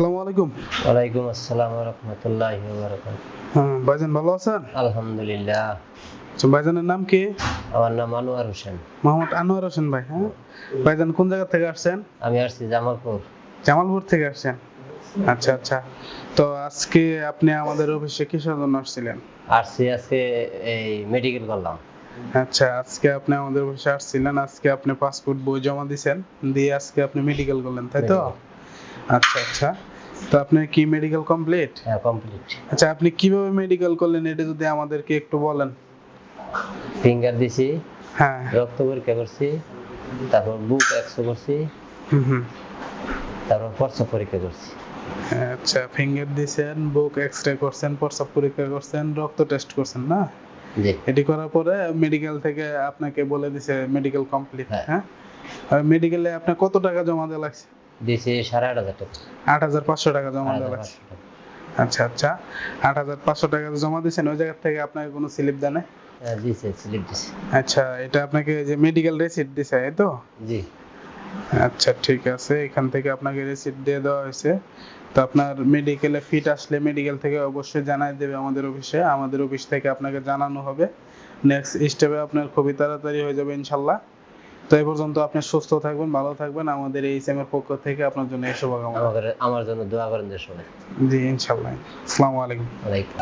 আসসালামু আলাইকুম। ওয়ালাইকুম আসসালাম রহমতুল্লাহ বারাকাত হ্যাঁ ভাইজান ভালো আছেন? আলহামদুলিল্লাহ। আচ্ছা, ভাইজানের নাম কি? আমার নাম আনোয়ার হোসেন। মোহাম্মদ আনোয়ার হোসেন ভাই হ্যাঁ? ভাইজান কোন জায়গা থেকে আসছেন? আমি আসছি জামালপুর। জামালপুর থেকে আসছেন। আচ্ছা আচ্ছা। তো আজকে আপনি আমাদের অফিসে কিসের জন্য আসছিলেন? আসছি আজকে এই মেডিকেল করলাম। আচ্ছা আজকে আপনি আমাদের অফিসে আসছিলেন। আজকে আপনি পাসপোর্ট বই জমা দিয়েছেন দিয়ে আজকে আপনি মেডিকেল করলেন তাই তো? আচ্ছা আচ্ছা। তো আপনার কি মেডিকেল কমপ্লিট হ্যাঁ কমপ্লিট আচ্ছা আপনি কীভাবে মেডিকেল করলেন? এটা যদি আমাদেরকে একটু বলেন। ফিঙ্গার দিছি হ্যাঁ। রক্ত পরীক্ষা করছি তারপর বুক এক্সো করছি হুম হুম। তারপর প্রস্রাব পরীক্ষা করছি। আচ্ছা ফিঙ্গার দিয়েছেন বুক এক্সরে করছেন প্রস্রাব পরীক্ষা করছেন রক্ত টেস্ট করছেন না? জি। এটি করার পরে মেডিকেল থেকে আপনাকে বলে দিছে মেডিকেল কমপ্লিট হ্যাঁ। হ্যাঁ? মেডিকেলে আপনার কত টাকা জমা দেওয়া লাগছে? দিছি সাড়ে আট হাজার টাকা। আট হাজার পাঁচশো টাকা জমা দেওয়া লাগছে আচ্ছা আচ্ছা। আট হাজার পাঁচশো টাকা জমা দিয়েছেন ওই জায়গা থেকে আপনাকে কোনো স্লিপ দেয় না? হ্যাঁ দিছে স্লিপ দিছে। আচ্ছা এটা আপনাকে যে মেডিকেল দিছে এই তো? জি। আচ্ছা ঠিক আছে। এখান থেকে আপনাকে রিসিপ্ট দিয়ে দেওয়া হয়েছে। তো আপনার মেডিকেলে ফিট আসলে মেডিকেল থেকে অবশ্যই জানাই দেবে আমাদের অফিসে আমাদের অফিস থেকে আপনাকে জানানো হবে। নেক্সট স্টেপে আপনার খুবই তাড়াতাড়ি হয়ে যাবে ইনশাল্লাহ। তো এই পর্যন্ত আপনি সুস্থ থাকবেন ভালো থাকবেন। আমাদের এই এর পক্ষ থেকে আপনার জন্য এই শুভকামনা। আমাদের আমার জন্য দোয়া করেন দেশ সবাই। জি ইনশাল্লাহ আসসালামু আলাইকুম। ওয়ালাইকুম।